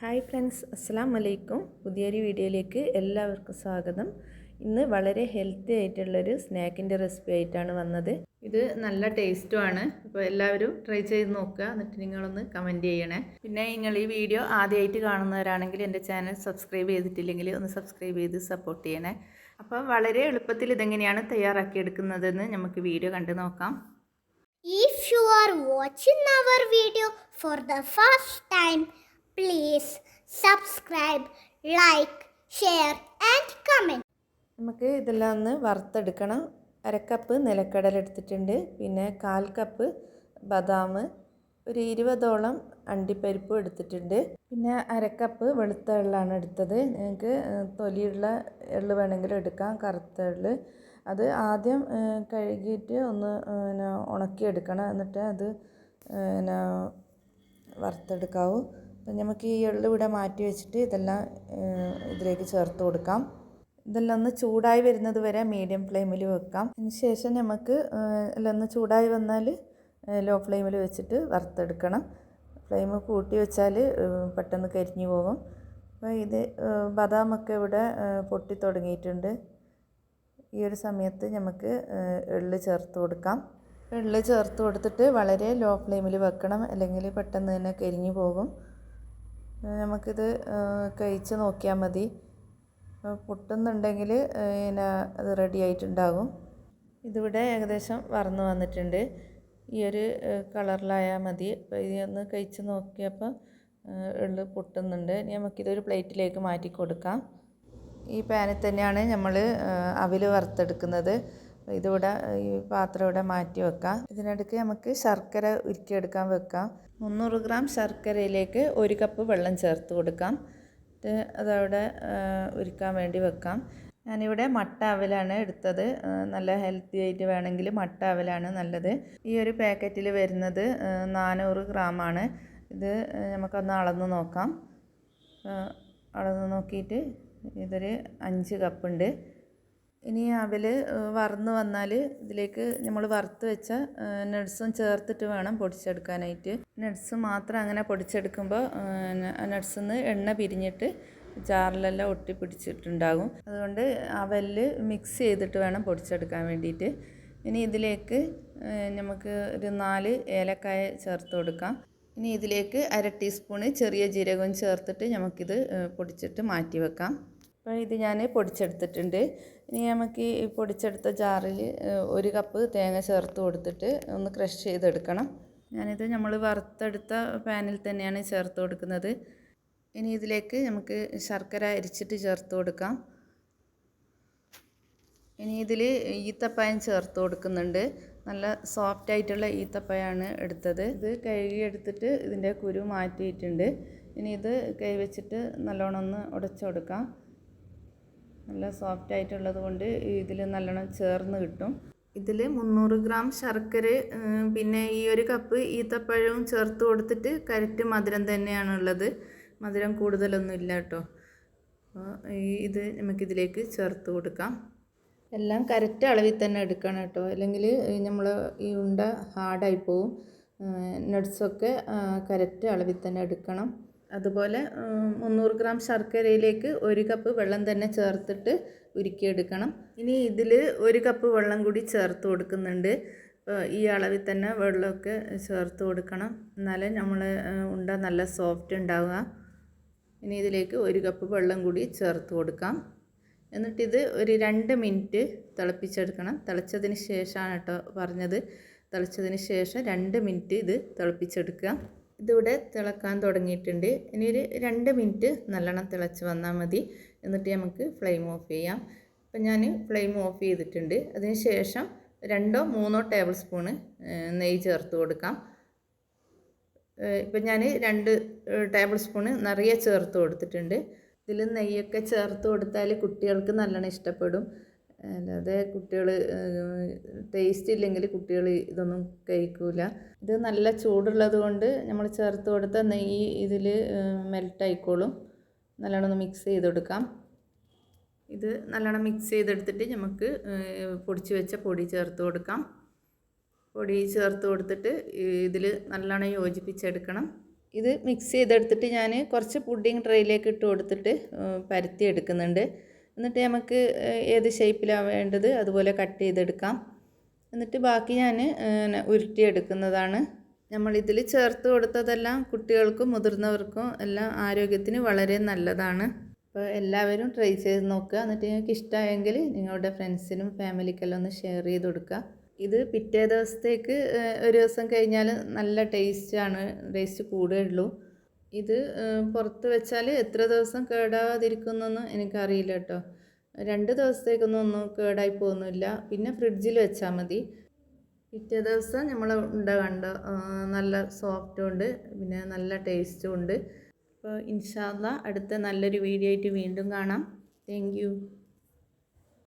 Hi friends അസ്സാം വലൈക്കും പുതിയൊരു വീഡിയോയിലേക്ക് എല്ലാവർക്കും സ്വാഗതം. ഇന്ന് വളരെ ഹെൽത്തി ആയിട്ടുള്ളൊരു സ്നാക്കിന്റെ റെസിപ്പി ആയിട്ടാണ് വന്നത്. ഇത് നല്ല ടേസ്റ്റുമാണ് അപ്പോൾ എല്ലാവരും ട്രൈ ചെയ്ത് നോക്കുക. എന്നിട്ട് നിങ്ങളൊന്ന് കമന്റ് ചെയ്യണേ. പിന്നെ നിങ്ങൾ ഈ വീഡിയോ ആദ്യമായിട്ട് കാണുന്നവരാണെങ്കിൽ എന്റെ ചാനൽ സബ്സ്ക്രൈബ് ചെയ്തിട്ടില്ലെങ്കിൽ ഒന്ന് സബ്സ്ക്രൈബ് ചെയ്ത് സപ്പോർട്ട് ചെയ്യണേ. അപ്പോൾ വളരെ എളുപ്പത്തിൽ ഇതെങ്ങനെയാണ് തയ്യാറാക്കിയെടുക്കുന്നതെന്ന് നമുക്ക് വീഡിയോ കണ്ടു നോക്കാം. If you are watching our video for the first time, please subscribe like share and comment നമുക്ക് ഇതെല്ലാം ഒന്ന് വറുത്തെടുക്കണം. അരക്കപ്പ് നിലക്കടല എടുത്തിട്ടുണ്ട്. പിന്നെ കാൽ കപ്പ് ബദാം ഒരു ഇരുപതോളം അണ്ടിപ്പരിപ്പ് എടുത്തിട്ടുണ്ട്. പിന്നെ അരക്കപ്പ് വെളുത്ത എള്ളാണ് എടുത്തത്. നിങ്ങൾക്ക് തൊലിയുള്ള എള്ള് വേണമെങ്കിൽ എടുക്കാം. കറുത്ത എള്ള്. അത് ആദ്യം കഴുകിയിട്ട് ഒന്ന് പിന്നെ ഉണക്കിയെടുക്കണം. എന്നിട്ട് അത് പിന്നെ വറുത്തെടുക്കാവൂ. അപ്പം നമുക്ക് ഈ എള്ള് ഇവിടെ മാറ്റി വെച്ചിട്ട് ഇതെല്ലാം ഇതിലേക്ക് ചേർത്ത് കൊടുക്കാം. ഇതെല്ലാം ഒന്ന് ചൂടായി വരുന്നത് വരെ മീഡിയം ഫ്ലെയിമിൽ വെക്കാം. ശേഷം നമുക്ക് എല്ലാം ഒന്ന് ചൂടായി വന്നാൽ ലോ ഫ്ലെയിമിൽ വെച്ചിട്ട് വറുത്തെടുക്കണം. ഫ്ലെയിം കൂട്ടി വെച്ചാൽ പെട്ടെന്ന് കരിഞ്ഞു പോകും. അപ്പോൾ ഇത് ബദാമൊക്കെ ഇവിടെ പൊട്ടി തുടങ്ങിയിട്ടുണ്ട്. ഈ ഒരു സമയത്ത് നമുക്ക് എള്ള് ചേർത്ത് കൊടുക്കാം. എള്ള് ചേർത്ത് കൊടുത്തിട്ട് വളരെ ലോ ഫ്ലെയിമിൽ വെക്കണം. അല്ലെങ്കിൽ പെട്ടെന്ന് തന്നെ കരിഞ്ഞു പോകും. നമുക്കിത് കഴിച്ച് നോക്കിയാൽ മതി. പൊട്ടുന്നുണ്ടെങ്കിൽ പിന്നെ അത് റെഡി ആയിട്ടുണ്ടാകും. ഇതിവിടെ ഏകദേശം വറന്ന് വന്നിട്ടുണ്ട്. ഈ ഒരു കളറിലായാൽ മതി. ഇതൊന്ന് കഴിച്ച് നോക്കിയപ്പോൾ ഉള്ളു പൊട്ടുന്നുണ്ട്. ഇനി നമുക്കിതൊരു പ്ലേറ്റിലേക്ക് മാറ്റി കൊടുക്കാം. ഈ പാനിൽ തന്നെയാണ് നമ്മൾ അവിൽ വറുത്തെടുക്കുന്നത്. ഇതിവിടെ ഈ പാത്രം ഇവിടെ മാറ്റി വെക്കാം. ഇതിനിടയ്ക്ക് നമുക്ക് ശർക്കര ഉരുക്കിയെടുക്കാൻ വെക്കാം. മുന്നൂറ് ഗ്രാം ശർക്കരയിലേക്ക് ഒരു കപ്പ് വെള്ളം ചേർത്ത് കൊടുക്കാം. അതവിടെ ഉരുക്കാൻ വേണ്ടി വെക്കാം. ഞാനിവിടെ മട്ട അവലാണ് എടുത്തത്. നല്ല ഹെൽത്തി ആയിട്ട് വേണമെങ്കിൽ മട്ട അവലാണ് നല്ലത്. ഈ ഒരു പാക്കറ്റിൽ വരുന്നത് നാനൂറ് ഗ്രാമാണ് ഇത് നമുക്കൊന്ന് അളന്ന് നോക്കാം. അളന്ന് നോക്കിയിട്ട് ഇതൊരു അഞ്ച് കപ്പുണ്ട്. ഇനി അവൽ വറന്ന് വന്നാൽ ഇതിലേക്ക് നമ്മൾ വറുത്ത് വെച്ച നട്ട്സും ചേർത്തിട്ട് വേണം പൊടിച്ചെടുക്കാനായിട്ട്. നട്ട്സ് മാത്രം അങ്ങനെ പൊടിച്ചെടുക്കുമ്പോൾ നട്ട്സിൽ നിന്ന് എണ്ണ പിരിഞ്ഞിട്ട് ജാറിലെല്ലാം ഒട്ടിപ്പിടിച്ചിട്ടുണ്ടാകും അതുകൊണ്ട് അവലിൽ മിക്സ് ചെയ്തിട്ട് വേണം പൊടിച്ചെടുക്കാൻ വേണ്ടിയിട്ട് ഇനി ഇതിലേക്ക് നമുക്ക് ഒരു നാല് ഏലക്കായ ചേർത്ത് കൊടുക്കാം. ഇനി ഇതിലേക്ക് അര ടീസ്പൂണ് ചെറിയ ജീരകവും ചേർത്തിട്ട് നമുക്കിത് പൊടിച്ചിട്ട് മാറ്റി വെക്കാം. അപ്പോൾ ഇത് ഞാൻ പൊടിച്ചെടുത്തിട്ടുണ്ട്. ഇനി നമുക്ക് ഈ പൊടിച്ചെടുത്ത ജാറിൽ ഒരു കപ്പ് തേങ്ങ ചേർത്ത് കൊടുത്തിട്ട് ഒന്ന് ക്രഷ് ചെയ്തെടുക്കണം. ഞാനിത് നമ്മൾ വറുത്തെടുത്ത പാനിൽ തന്നെയാണ് ചേർത്ത് കൊടുക്കുന്നത്. ഇനി ഇതിലേക്ക് നമുക്ക് ശർക്കര അരിച്ചിട്ട് ചേർത്ത് കൊടുക്കാം. ഇനി ഇതിൽ ഈത്തപ്പായം ചേർത്ത് കൊടുക്കുന്നുണ്ട്. നല്ല സോഫ്റ്റ് ആയിട്ടുള്ള ഈത്തപ്പായമാണ് എടുത്തത്. ഇത് കഴുകി എടുത്തിട്ട് ഇതിന്റെ കുരു മാറ്റിയിട്ടുണ്ട്. ഇനി ഇത് കൈ വെച്ചിട്ട് നല്ലോണം ഒന്ന് ഉടച്ചു കൊടുക്കാം. നല്ല സോഫ്റ്റ് ആയിട്ടുള്ളത് കൊണ്ട് ഇതിൽ നല്ലോണം ചേർന്ന് കിട്ടും. ഇതിൽ മുന്നൂറ് ഗ്രാം ശർക്കര പിന്നെ ഈ ഒരു കപ്പ് ഈത്തപ്പഴവും ചേർത്ത് കൊടുത്തിട്ട് കരറ്റ് മധുരം തന്നെയാണുള്ളത്. മധുരം കൂടുതലൊന്നും ഇല്ല കേട്ടോ. അപ്പോൾ ഇത് നമുക്കിതിലേക്ക് ചേർത്ത് കൊടുക്കാം. എല്ലാം കറക്റ്റ് അളവിൽ തന്നെ എടുക്കണം കേട്ടോ. അല്ലെങ്കിൽ നമ്മൾ ഈ ഉണ്ട ഹാർഡായി പോവും. നട്ട്സൊക്കെ കറക്റ്റ് അളവിൽ തന്നെ എടുക്കണം. അതുപോലെ മുന്നൂറ് ഗ്രാം ശർക്കരയിലേക്ക് ഒരു കപ്പ് വെള്ളം തന്നെ ചേർത്തിട്ട് ഉരുക്കിയെടുക്കണം. ഇനി ഇതിൽ ഒരു കപ്പ് വെള്ളം കൂടി ചേർത്ത് കൊടുക്കുന്നുണ്ട്. ഈ അളവിൽ തന്നെ വെള്ളമൊക്കെ ചേർത്ത് കൊടുക്കണം. എന്നാലേ നമ്മൾ ഉണ്ട നല്ല സോഫ്റ്റ് ഉണ്ടാവുക. ഇനി ഇതിലേക്ക് ഒരു കപ്പ് വെള്ളം കൂടി ചേർത്ത് കൊടുക്കാം. എന്നിട്ടിത് ഒരു രണ്ട് മിനിറ്റ് തിളപ്പിച്ചെടുക്കണം. തിളച്ചതിന് ശേഷമാണ് കേട്ടോ പറഞ്ഞത്. തിളച്ചതിന് ശേഷം രണ്ട് മിനിറ്റ് ഇത് തിളപ്പിച്ചെടുക്കുക. ഇതിവിടെ തിളക്കാൻ തുടങ്ങിയിട്ടുണ്ട്. ഇനി ഒരു രണ്ട് മിനിറ്റ് നല്ലോണം തിളച്ച് വന്നാൽ മതി. എന്നിട്ട് നമുക്ക് ഫ്ലെയിം ഓഫ് ചെയ്യാം. അപ്പം ഞാൻ ഫ്ലെയിം ഓഫ് ചെയ്തിട്ടുണ്ട്. അതിന് ശേഷം രണ്ടോ മൂന്നോ ടേബിൾ സ്പൂണ് നെയ്യ് ചേർത്ത് കൊടുക്കാം. ഇപ്പം ഞാൻ രണ്ട് ടേബിൾ സ്പൂണ് നിറയെ ചേർത്ത് കൊടുത്തിട്ടുണ്ട്. ഇതിൽ നെയ്യൊക്കെ ചേർത്ത് കൊടുത്താൽ കുട്ടികൾക്ക് നല്ലോണം ഇഷ്ടപ്പെടും. അല്ലാതെ കുട്ടികൾ ടേസ്റ്റ് ഇല്ലെങ്കിൽ കുട്ടികൾ ഇതൊന്നും കഴിക്കൂല. ഇത് നല്ല ചൂടുള്ളത് കൊണ്ട് നമ്മൾ ചേർത്ത് കൊടുത്ത നെയ്യ് ഇതിൽ മെൽട്ടായിക്കോളും നല്ലോണം ഒന്ന് മിക്സ് ചെയ്ത് കൊടുക്കാം. ഇത് നല്ലോണം മിക്സ് ചെയ്തെടുത്തിട്ട് നമുക്ക് പൊടിച്ച് വെച്ച പൊടി ചേർത്ത് കൊടുക്കാം. പൊടി ചേർത്ത് കൊടുത്തിട്ട് ഇതിൽ നല്ലോണം യോജിപ്പിച്ചെടുക്കണം. ഇത് മിക്സ് ചെയ്തെടുത്തിട്ട് ഞാൻ കുറച്ച് പുഡിംഗ് ട്രേയിലേക്ക് ഇട്ട് കൊടുത്തിട്ട് പരത്തി എടുക്കുന്നുണ്ട്. എന്നിട്ട് നമുക്ക് ഏത് ഷേപ്പിലാണ് വേണ്ടത് അതുപോലെ കട്ട് ചെയ്തെടുക്കാം. എന്നിട്ട് ബാക്കി ഞാൻ ഉരുട്ടിയെടുക്കുന്നതാണ്. നമ്മളിതിൽ ചേർത്ത് കൊടുത്തതെല്ലാം കുട്ടികൾക്കും മുതിർന്നവർക്കും എല്ലാം ആരോഗ്യത്തിന് വളരെ നല്ലതാണ്. അപ്പോൾ എല്ലാവരും ട്രൈ ചെയ്ത് നോക്കുക. എന്നിട്ട് നിങ്ങൾക്ക് ഇഷ്ടമായെങ്കിൽ നിങ്ങളുടെ ഫ്രണ്ട്സിനും ഫാമിലിക്കെല്ലാം ഒന്ന് ഷെയർ ചെയ്ത് കൊടുക്കുക. ഇത് പിറ്റേ ദിവസത്തേക്ക് ഒരു ദിവസം കഴിഞ്ഞാൽ നല്ല ടേസ്റ്റാണ് ടേസ്റ്റ് കൂടുകയുള്ളൂ. ഇത് പുറത്ത് വെച്ചാൽ എത്ര ദിവസം കേടാതിരിക്കുന്നെന്ന് എനിക്കറിയില്ല കേട്ടോ. രണ്ട് ദിവസത്തേക്കൊന്നും ഒന്നും കേടായി പോകുന്നില്ല. പിന്നെ ഫ്രിഡ്ജിൽ വെച്ചാൽ മതി. പിറ്റേ ദിവസം നമ്മൾ ഉണ്ട കണ്ട നല്ല സോഫ്റ്റും ഉണ്ട്. പിന്നെ നല്ല ടേസ്റ്റും ഉണ്ട്. അപ്പോൾ ഇൻഷാല്ല അടുത്ത നല്ലൊരു വീഡിയോ ആയിട്ട് വീണ്ടും കാണാം. താങ്ക്